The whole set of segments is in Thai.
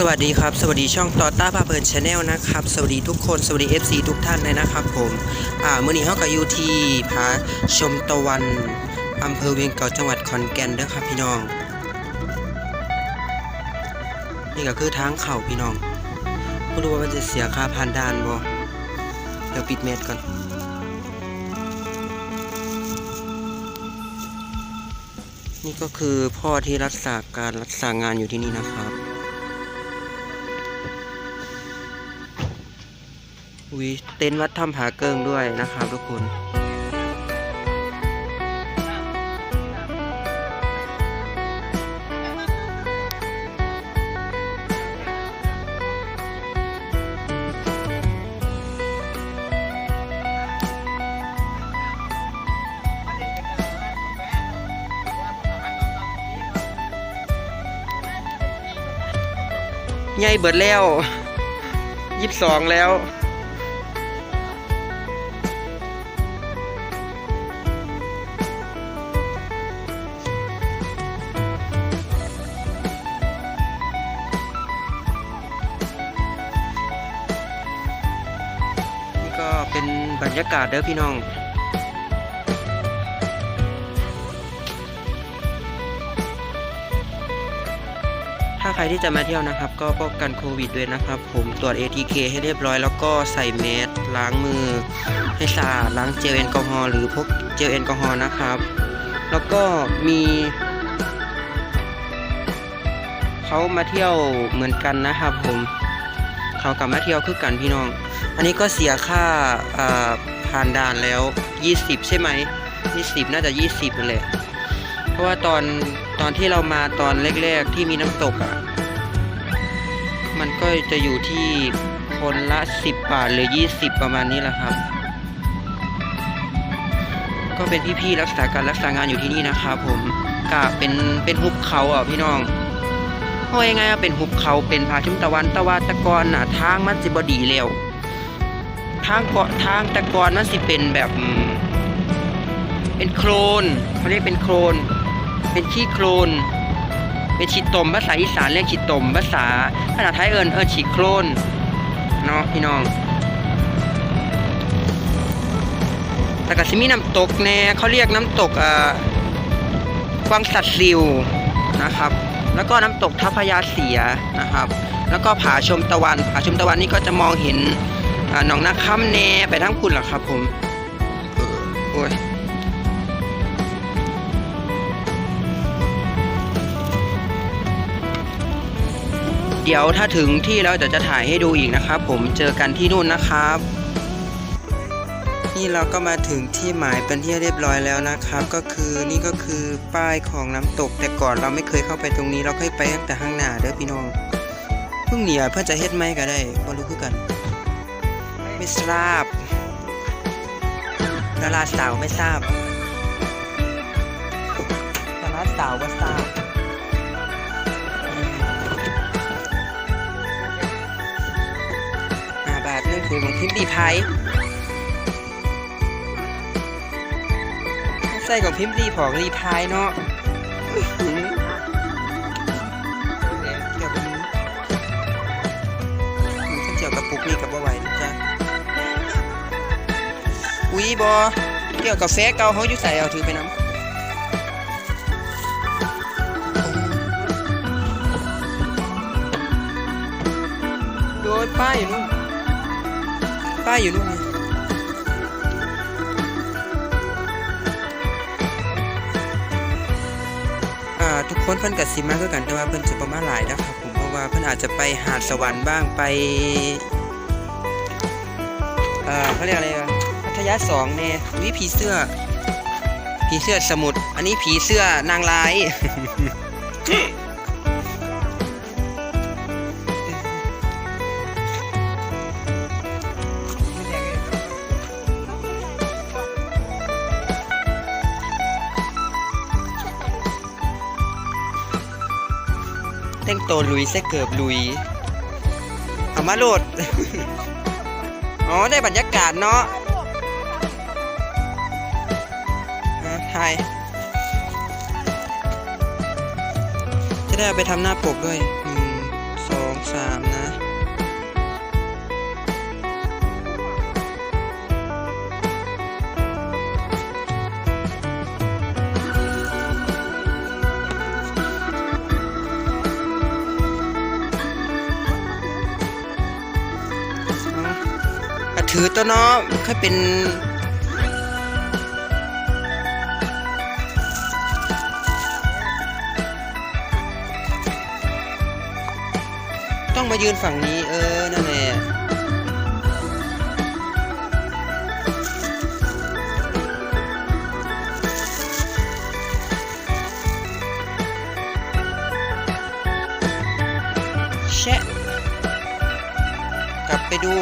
สวัสดีครับ สวัสดีช่องต่อต้าพาเพลินชาแนลนะครับ สวัสดีทุกคน สวัสดี FC ทุกท่านเลยนะครับผมอ่ามื่อนี้เขากับยูที่ผาชมตะวันอำเภอเวียงเก่าจังหวัดขอนแก่นเด้อครับพี่น้อง นี่ก็คือทางเข่าพี่น้องไม่รู้ว่ามันจะเสียค่าผ่านด่านบ่เดี๋ยวปิดเมทก่อนนี่ก็คือพ่อที่รักษาการรักษางานอยู่ที่นี่นะครับ วิเต็นท์วัดถ้ำผาเกิงด้วยนะครับทุกคนใหญ่เบิดแล้วยี่สิบสองแล้ว บรรยากาศเด้อพี่น้องถ้าใครที่จะมาเที่ยวนะครับ ก็ป้องกันโควิดด้วยนะครับ ผมตรวจ ATK ให้เรียบร้อย แล้วก็ใส่แมสล้างมือ ให้สะอาดล้างเจลแอลกอฮอล์หรือพกเจลแอลกอฮอล์นะครับ แล้วก็มีเขามาเที่ยวเหมือนกันนะครับผม เขากลับมาเที่ยวคือกันพี่น้อง อันนี้ก็เสียค่าผ่านด่านแล้ว 20 ใช่ไหม 20 น่าจะ 20นั่นแหละ เพราะว่าตอนตอนที่เรามาตอนแรกๆที่มีน้ำตกอะ มันก็จะอยู่ที่คนละ 10 บาทหรือ 20 ประมาณนี้แหละครับ ก็เป็นพี่ๆรักษาการรักษางานอยู่ที่นี่นะครับผมกะเป็นเป็นหุบเขาอะพี่น้อง เพราะยังไงอะเป็นหุบเขาเป็นผาชุมตะวันตะวันตะกอนน่ะทางมันสิบดีแล้วทางเกาะทางตะกอนมันสิเป็นแบบ เป็นโครนเขาเรียกเป็นโครน เป็นขี้โครนเป็นฉีดตมภาษาอีสานเรียกฉีดตมภาษาภาษาไทยเอิญเออฉีดโครนเนาะพี่น้องแต่ก็สิมีน้ำตกแน่เขาเรียกน้ำตกอ่อกวางสัตว์ซิวนะครับ แล้วก็น้ำตกทัพพยาเสียนะครับ แล้วก็ผาชมตะวันผาชมตะวันนี่ก็จะมองเห็นหนองนาคำแน่ไปทั้งคุณหรอครับผมเออโอ้ยเดี๋ยวถ้าถึงที่แล้วเดี๋ยวจะถ่ายให้ดูอีกนะครับ ผมเจอกันที่นู่นนะครับ นี่เราก็มาถึงที่หมายเป็นที่เรียบร้อยแล้วนะครับ ก็คือนี่ก็คือป้ายของน้ำตก แต่ก่อนเราไม่เคยเข้าไปตรงนี้ เราเคยไปตั้งแต่ข้างหน้าเด้อพี่น้องเพิ่งเหนียเพื่อจะเฮ็ดไม่ก็ได้บ่รู้คือกัน ไม่ทราบดาราสาวไม่ทราบดาราสาวว่าทราบห้าบาทนั่นคือของพิมพ์ดีไพ ใส่ของพิมพ์ดีผองรีพายเนาะเจียวกับนี้มันเกี่ยวกับปุกนี่กับบ่ไหวนะจ๊ะอุ้ยบอเกี่ยวกับแฟเก่าเขาอยู่ใส่เอาถือไปน้ำโดยป้ายอยู่นู่นป้ายอยู่นู่น คนเพิ่นกับสิมาคือกันแต่ว่าเพิ่นจะประมาณหลายนะครับผมเพราะว่าเพิ่นอาจจะไปหาดสวรรค์บ้างไปเอ่อเขาเรียกอะไรอะพัทยาสองเนี่ยวิผีเสื้อผีเสื้อสมุทรอันนี้ผีเสื้อนางร้าย โตลุยเซเกิบลุยเอามาโหลด อ๋อ ได้บรรยากาศเนาะอะถ่ายจะได้เอาไปทำหน้าปกด้วยหนึ่งสองสามนะ ถือตัวเนาะค่อยเป็นต้องมายืนฝั่งนี้เออ นั่นแหละแชะกลับไปดู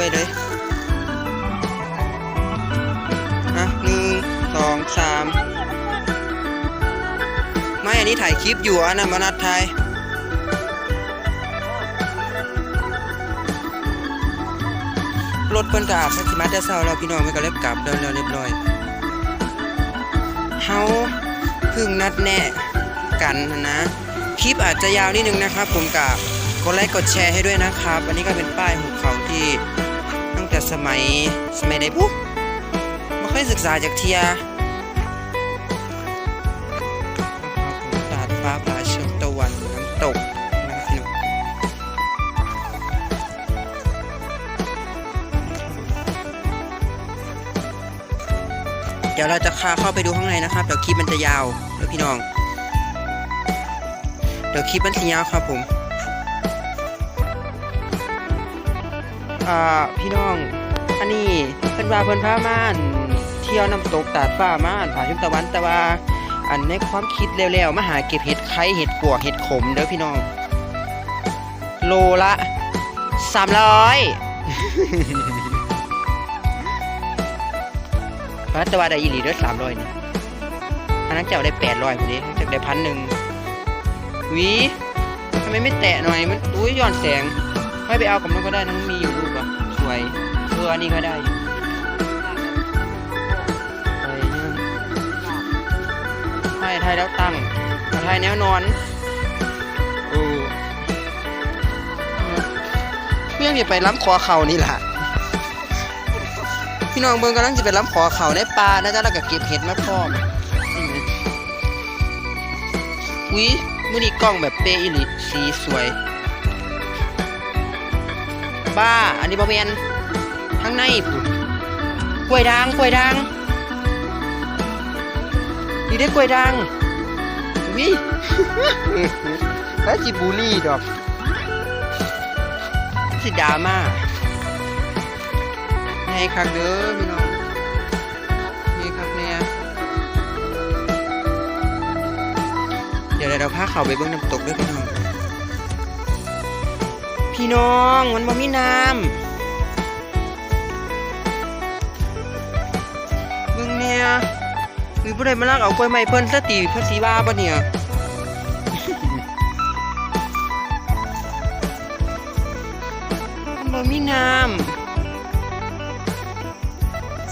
ว้เลยอะหนึ่งสองสามไม่อันนี้ถ่ายคลิปอยู่อันนั้นมานัดถ่ายรถเพิ่นกอาบสักสิมาแต่เช้าแล้วพี่น้องมันก็เล็บกลับแล้วแล้วเรียบร้อยเฮาเพึ่งนัดแนะกันนะ คลิปอาจจะยาวนิดนึงนะครับ ผมกับกดไลค์กดแชร์ให้ด้วยนะครับ อันนี้ก็เป็นป้ายหุบเขาที่ แต่สมัยสมัยใดปุ๊บไม่ค่อยศึกษาจากเทียตาดฟ้าผาเชิงตะวันน้ำตกนะครับพี่น้องเดี๋ยวเราจะพาเข้าไปดูข้างในนะครับ เดี๋ยวคลิปมันจะยาวแล้วพี่น้อง เดี๋ยวคลิปมันทียาวครับผม อ่าพี่น้อง อันนี้เพิ่นว่าเพิ่นพามานเที่ยวน้ำตกตาดฟ้ามานผาชุมตะวันแต่ว่าอันในความคิดแล้วๆมาหาเก็บเห็ดไข่เห็ดปวกเห็ดขมเด้อพี่น้อง โลละสามร้อยพัตวาได้อีหลีเด้อสามร้อยนี่อันนั้นเจ้าได้แปดร้อยคนนี้จะได้พันหนึ่งวีทำไมไม่แตะหน่อยมันอุ้ยย้อนแสงให้ไปเอากับมันก็ได้นะมันมีอยู่ อันนี้ก็ได้อยู่ไรเนี่ยถ่ายแล้วตั้งถ่ายแนวนอนเออเพื่อนจะไปล้ำคอเข่านี่แหละพี่น้องเบิ่งกำลังจะไปล้ำคอเข่าในป่านะจ๊ะแล้วก็เก็บเห็ดมาพร้อมอุ้ยมื่อนี้กล้องแบบเป๊ะอีหลีสีสวย บ้า อันนี้บอแมน ข้างในปุ๊บกล้วยด่างกล้วยด่างนี่ได้กล้วยด่างวิแล้วจิบูลี่ดอกสิดาม่าไงคักเด้อพี่น้องไงคักเนี่ยเดี๋ยวเราพาเขาไปเบื้องน้ำตกด้วยพี่น้องพี่น้องมันบ่มีน้ำีผู้ใดมาลากเอากล้วยไม้เพิ่นสติเพิ่นสีว่าบ่เนี่ยมันบ่มีน้ำ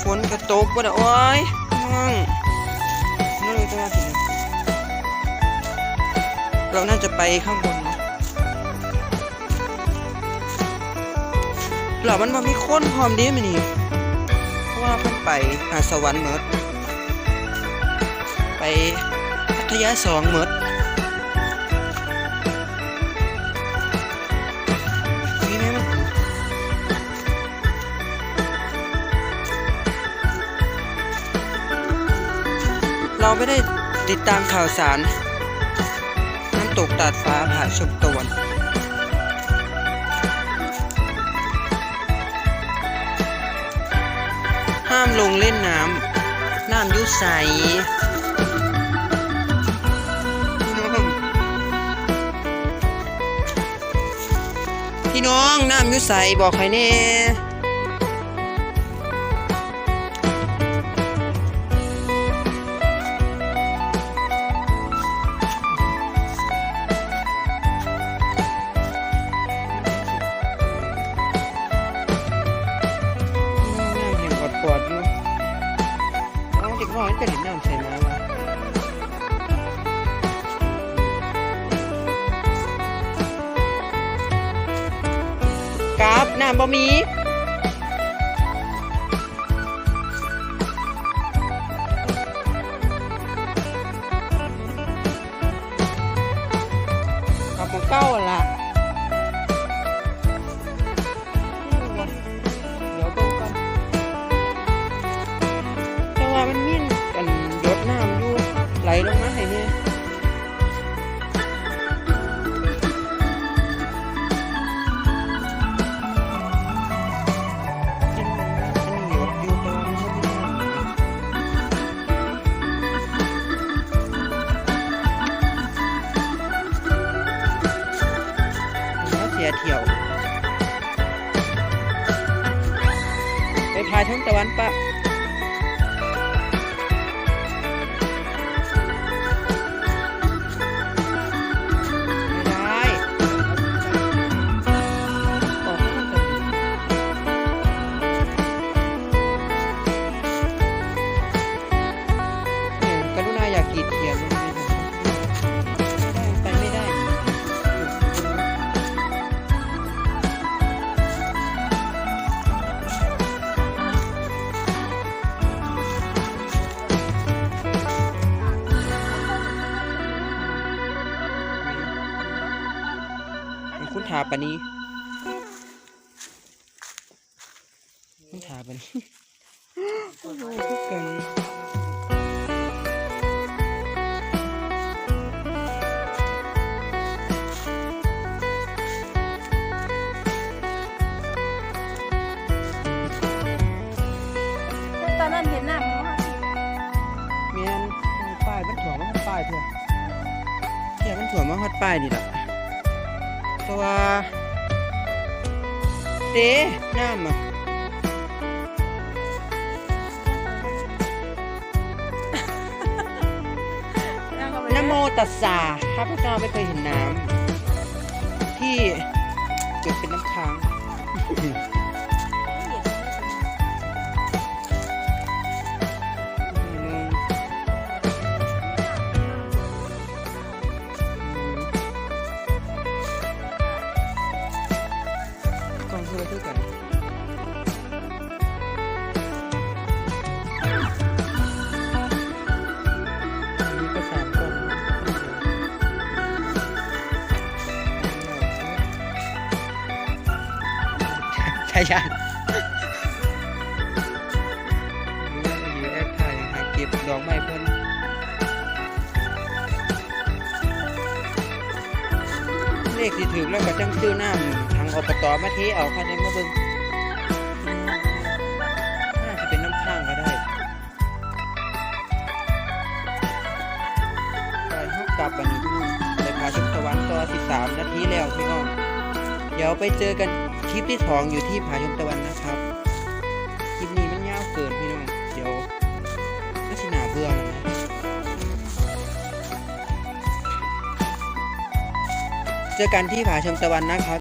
ฝนก็ตกบ่ได้โอ้ยน้องน้องจะมาถึงเราน่าจะไปข้างบนหรอมันบ่มีคนพร้อมดีมั้นี่เพราะว่าเพิ่นไปหาสวรรค์เมิดไป พัทยาสองเมิดเราไม่ได้ติดตามข่าวสารน้ำตกตาดฟ้าผ่าชมตะวันห้ามลงเล่นน้ำน้ำยุใส พี่น้องน้ำยุใสบอกใครแน่าปานนี้คุณถาปานนี้โอ้โหทุกกันตอนนั้นเห็นหน้าเขาค่ะเมียนป้ายมันถ่วงมาฮอดป้ายเถอะเที่ยมันถ่วงมาฮอดป้ายนี่แหละ เพราะว่าเด้น้ำอะนะโมตัสสะข้าพเจ้าไม่เคยเห็นน้ำ ช่ใช่อยู่แอปไทยหาเก็บดอกไม้เพิ่นเลขที่ถือแล้วก็จังซื้อน้ำทางอบตมาเทเอาค่ะได้มาเบิ่งน่าจะเป็นน้ำข้างก็ได้ไปเฮากลับวันนี้ไปพาชมตะวันต่อ 13 นาทีแล้วพี่น้อง เดี๋ยวไปเจอกัน ลิปที่สองอยู่ที่ผาชมตะวันนะครับคลิปนี้มันยาวเกินพี่น้องเดี๋ยวก็ชินาเบื่อนะเจอกันที่ผาชมตะวันนะครับ